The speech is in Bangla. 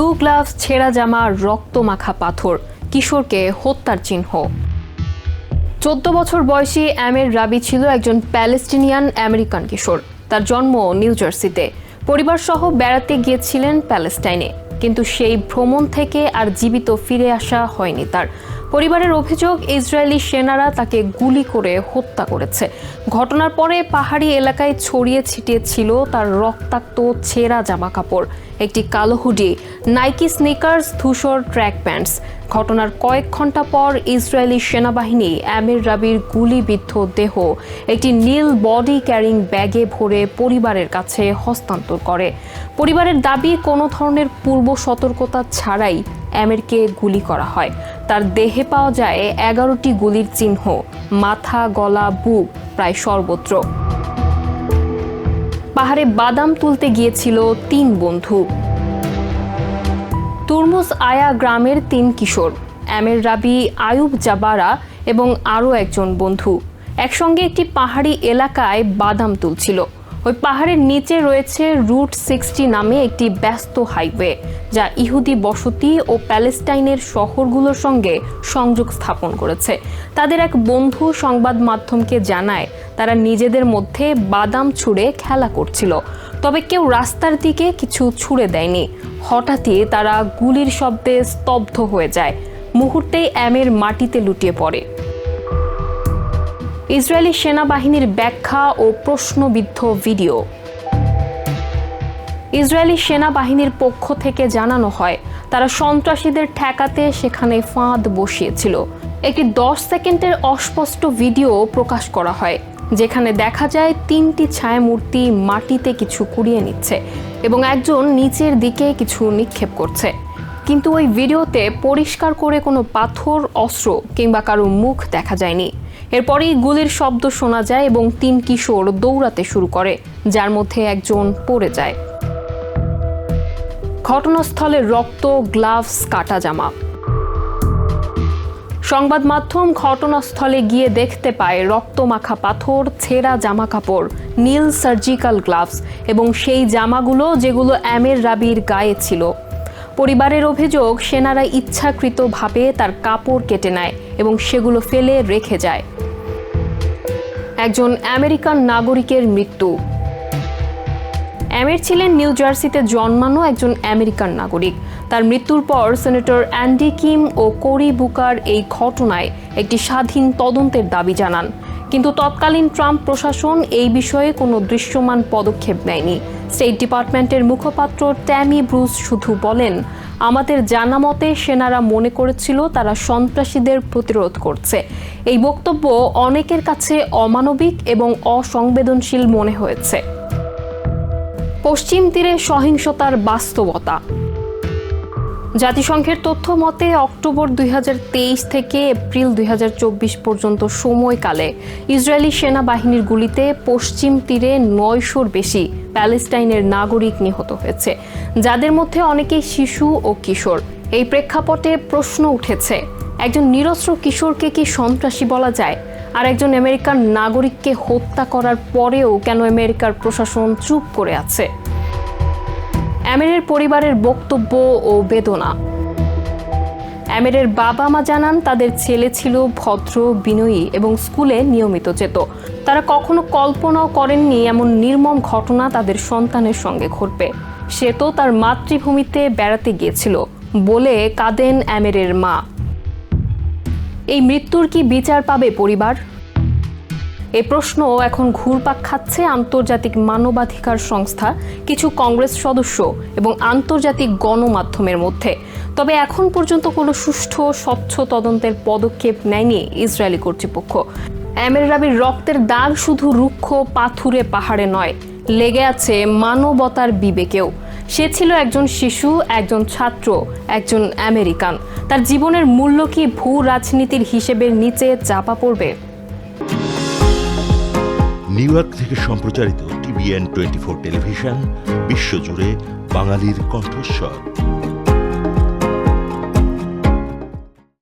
ব্লু গ্লাভস, ছেঁড়া জামা রক্ত মাখা পাথর। কিশোরকে হত্যার চিহ্ন। চোদ্দ বছর বয়সী অ্যামের রাবি ছিল একজন প্যালেস্টিনিয়ান আমেরিকান কিশোর। তার জন্ম নিউ জার্সিতে। পরিবার সহ বেড়াতে গিয়েছিলেন প্যালেস্টাইনে। কিন্তু সেই ভ্রমণ থেকে আর জীবিত ফিরে আসা হয়নি তার। পরিবারের অভিযোগ, ইসরায়েলি সেনারা তাকে গুলি করে হত্যা করেছে। ঘটনার পরে পাহাড়ি এলাকায় ছড়িয়ে ছিটিয়ে ছিল তার রক্তাক্ত ছেঁড়া জামা কাপড় একটি কালো হুডি নাইকি স্নিকার্স ধূসর ট্র্যাক প্যান্টস ঘটনার কয়েক ঘণ্টা পর ইসরায়েলি সেনাবাহিনী আমির রাবির গুলিবিদ্ধ দেহ একটি নীল বডি ক্যারিং ব্যাগে ভরে পরিবারের কাছে হস্তান্তর করে। পরিবারের দাবি, কোনো ধরনের পূর্ব সতর্কতা ছাড়াই অ্যামেরকে গুলি করা হয়। তার দেহে পাওয়া যায় এগারোটি গুলির চিহ্ন। মাথা, গলা, বুক প্রায় সর্বত্র। পাহাড়ে বাদাম তুলতে গিয়েছিল তিন বন্ধু। তুরমুজ আয়া গ্রামের তিন কিশোর অ্যামের রাবি আয়ুব জাবারা এবং আরও একজন বন্ধু। একসঙ্গে একটি পাহাড়ি এলাকায় বাদাম তুলছিল। ওই পাহাড়ের নিচে রয়েছে রুট সিক্সটি নামে একটি ব্যস্ত হাইওয়ে, যা ইহুদি বসতি ও প্যালেস্টাইনের শহরগুলোর সঙ্গে সংযোগ স্থাপন করেছে। তাদের এক বন্ধু সংবাদ মাধ্যমকে জানায়, তারা নিজেদের মধ্যে বাদাম ছুঁড়ে খেলা করছিল। তবে কেউ রাস্তার দিকে কিছু ছুঁড়ে দেয়নি। হঠাৎই তারা গুলির শব্দে স্তব্ধ হয়ে যায়। মুহূর্তেই অ্যামের মাটিতে লুটিয়ে পড়ে। ইসরায়েলি সেনাবাহিনীর ব্যাখ্যা ও প্রশ্নবিদ্ধ ভিডিও। ইসরায়েলি সেনাবাহিনীর পক্ষ থেকে জানানো হয়, তারা সন্ত্রাসীদের ঠেকাতে সেখানে ফাঁদ বসিয়েছিল। একটি দশ সেকেন্ডের অস্পষ্ট ভিডিও প্রকাশ করা হয়, যেখানে দেখা যায় তিনটি ছায়ামূর্তি মাটিতে কিছু কুড়িয়ে নিচ্ছে এবং একজন নিচের দিকে কিছু নিক্ষেপ করছে। কিন্তু ওই ভিডিওতে পরিষ্কার করে কোনো পাথর, অস্ত্র কিংবা কারও মুখ দেখা যায়নি। এরপরেই গুলির শব্দ শোনা যায় এবং তিন কিশোর দৌড়াতে শুরু করে, যার মধ্যে একজন পড়ে যায়। ঘটনাস্থলে রক্ত, গ্লাভস, কাটা জামা। সংবাদ মাধ্যম ঘটনাস্থলে গিয়ে দেখতে পায় রক্তমাখা পাথর, ছেঁড়া জামা কাপড় নীল সার্জিক্যাল গ্লাভস এবং সেই জামাগুলো যেগুলো অ্যামের রাবির গায়ে ছিল। পরিবারের অভিযোগ, সেনারা ইচ্ছাকৃতভাবে তার কাপড় কেটে নেয় এবং সেগুলো ফেলে রেখে যায়। একজন আমেরিকান নাগরিকের মৃত্যু। অ্যামের ছিলেন নিউ জার্সিতে জন্মানো একজন আমেরিকান নাগরিক। তার মৃত্যুর পর সেনেটর অ্যান্ডি কিম ও কোরি বুকার এই ঘটনায় একটি স্বাধীন তদন্তের দাবি জানান। কিন্তু তৎকালীন ট্রাম্প প্রশাসন এই বিষয়ে কোনো দৃশ্যমান পদক্ষেপ নেয়নি। স্টেট ডিপার্টমেন্টের মুখপাত্র ট্যামি ব্রুস শুধু বলেন, আমাদের জানা মতে সেনারা মনে করেছিল তারা সন্ত্রাসীদের প্রতিরোধ করছে। এই বক্তব্য অনেকের কাছে অমানবিক এবং অসংবেদনশীল মনে হয়েছে। পশ্চিম তীরে সহিংসতার বাস্তবতা। জাতিসংঘের তথ্য মতে, অক্টোবর দুই হাজার তেইশ থেকে এপ্রিল দুই হাজার চব্বিশ পর্যন্ত সময়কালে ইসরায়েলি সেনাবাহিনীর গুলিতে পশ্চিম তীরে নয়শোর বেশি প্যালেস্টাইনের নাগরিক নিহত হয়েছে, যাদের মধ্যে অনেকেই শিশু ও কিশোর। এই প্রেক্ষাপটে প্রশ্ন উঠেছে, একজন নিরস্ত্র কিশোরকে কি সন্ত্রাসী বলা যায়? আর একজন আমেরিকার নাগরিককে হত্যা করার পরেও কেন আমেরিকার প্রশাসন চুপ করে আছে? অ্যামেরের পরিবারের বক্তব্য ও বেদনা। অ্যামেরের বাবা মা জানান, তাদের ছেলে ছিল ভদ্র, বিনয়ী এবং স্কুলে নিয়মিত যেত। তারা কখনো কল্পনাও করেননি এমন নির্মম ঘটনা তাদের সন্তানের সঙ্গে ঘটবে। সে তো তার মাতৃভূমিতে বেড়াতে গিয়েছিল বলে কাঁদেন অ্যামেরের মা। এই মৃত্যুর কি বিচার পাবে পরিবার? এ প্রশ্ন এখন ঘুরপাক খাচ্ছে আন্তর্জাতিক মানবাধিকার সংস্থা, কিছু কংগ্রেস সদস্য এবং আন্তর্জাতিক গণমাধ্যমের মধ্যে। তবে এখন পর্যন্ত কোনো সুষ্ঠু, স্বচ্ছ তদন্তের পদক্ষেপ নেয়নি ইসরায়েলি কর্তৃপক্ষ। অ্যামের রাবির রক্তের দাগ শুধু রুক্ষ পাথুরে পাহাড়ে নয়, লেগে আছে মানবতার বিবেকেও। সে ছিল একজন শিশু, একজন ছাত্র, একজন আমেরিকান। তার জীবনের মূল্য কি ভূ রাজনীতির হিসেবের নিচে চাপা পড়বে? নিউ ইয়র্ক থেকে সম্প্রচারিত টিভিএন টোয়েন্টি ফোর টেলিভিশন, বিশ্বজুড়ে বাঙালির কণ্ঠস্বর।